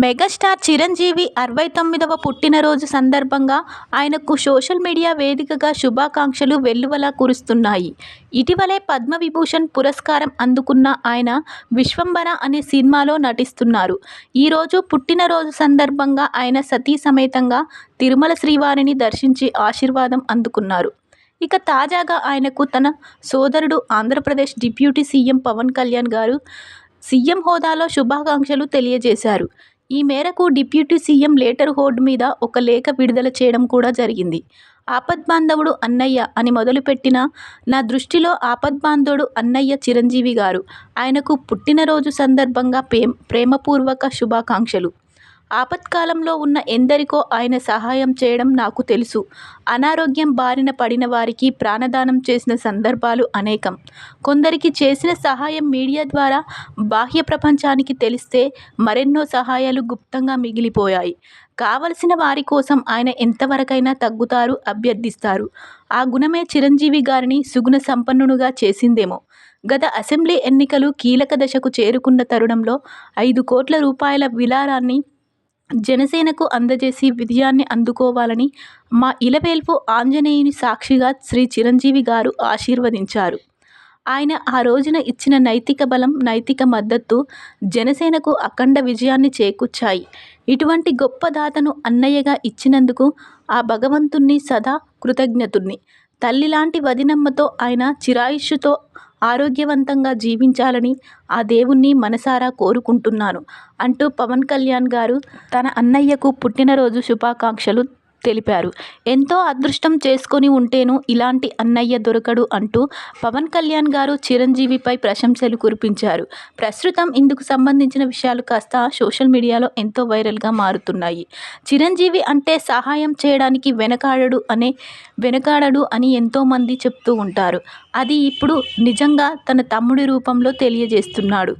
Megastar Chiranjeevi అరవై తొమ్మిదవ పుట్టినరోజు సందర్భంగా ఆయనకు సోషల్ మీడియా వేదికగా శుభాకాంక్షలు వెల్లువలా కురుస్తున్నాయి. ఇటీవలే పద్మవిభూషణ్ పురస్కారం అందుకున్న ఆయన విశ్వంబర అనే సినిమాలో నటిస్తున్నారు. ఈరోజు పుట్టినరోజు సందర్భంగా ఆయన సతీ సమేతంగా తిరుమల శ్రీవారిని దర్శించి ఆశీర్వాదం అందుకున్నారు. ఇక తాజాగా ఆయనకు తన సోదరుడు Andhra Pradesh deputy CM Pawan Kalyan garu CM హోదాలో శుభాకాంక్షలు తెలియజేశారు. ఈ మేరకు డిప్యూటీ సీఎం లేటర్ హోడ్ మీద ఒక లేఖ విడుదల చేయడం కూడా జరిగింది. ఆపద్బాంధవుడు అన్నయ్య అని మొదలుపెట్టిన నా దృష్టిలో ఆపద్బాంధవుడు అన్నయ్య చిరంజీవి గారు. ఆయనకు పుట్టినరోజు సందర్భంగా ప్రేమ ప్రేమపూర్వక శుభాకాంక్షలు. ఆపత్కాలంలో ఉన్న ఎందరికో ఆయన సహాయం చేయడం నాకు తెలుసు. అనారోగ్యం బారిన పడిన వారికి ప్రాణదానం చేసిన సందర్భాలు అనేకం. కొందరికి చేసిన సహాయం మీడియా ద్వారా బాహ్య ప్రపంచానికి తెలిస్తే మరెన్నో సహాయాలు గుప్తంగా మిగిలిపోయాయి. కావలసిన వారి కోసం ఆయన ఎంతవరకైనా తగ్గుతారు అభ్యర్థిస్తారు. ఆ గుణమే చిరంజీవి గారిని సుగుణ సంపన్నునుగా చేసిందేమో. గత అసెంబ్లీ ఎన్నికలు కీలక దశకు చేరుకున్న తరుణంలో ఐదు కోట్ల రూపాయల విలారాన్ని జనసేనకు అందజేసి విజయాన్ని అందుకోవాలని మా ఇలవేల్పు ఆంజనేయుని సాక్షిగా శ్రీ చిరంజీవి గారు ఆశీర్వదించారు. ఆయన ఆ రోజున ఇచ్చిన నైతిక బలం నైతిక మద్దతు జనసేనకు అఖండ విజయాన్ని చేకూర్చాయి. ఇటువంటి గొప్ప దాతను అన్నయ్యగా ఇచ్చినందుకు ఆ భగవంతుణ్ణి సదా కృతజ్ఞతుణ్ణి. తల్లిలాంటి వదినమ్మతో ఆయన చిరాయుష్యుతో ఆరోగ్యవంతంగా జీవించాలని ఆ దేవుణ్ణి మనసారా కోరుకుంటున్నాను. అంటూ పవన్ కళ్యాణ్ గారు తన అన్నయ్యకు పుట్టినరోజు శుభాకాంక్షలు తెలిపారు. ఎంతో అదృష్టం చేసుకొని ఉంటేను ఇలాంటి అన్నయ్య దొరకడు అంటూ పవన్ కళ్యాణ్ గారు చిరంజీవిపై ప్రశంసలు కురిపించారు. ప్రస్తుతం ఇందుకు సంబంధించిన విషయాలు కాస్త సోషల్ మీడియాలో ఎంతో వైరల్గా మారుతున్నాయి. చిరంజీవి అంటే సహాయం చేయడానికి వెనకాడడు అనే వెనకాడడు అని ఎంతోమంది చెప్తూ ఉంటారు. అది ఇప్పుడు నిజంగా తన తమ్ముడి రూపంలో తెలియజేస్తున్నాడు.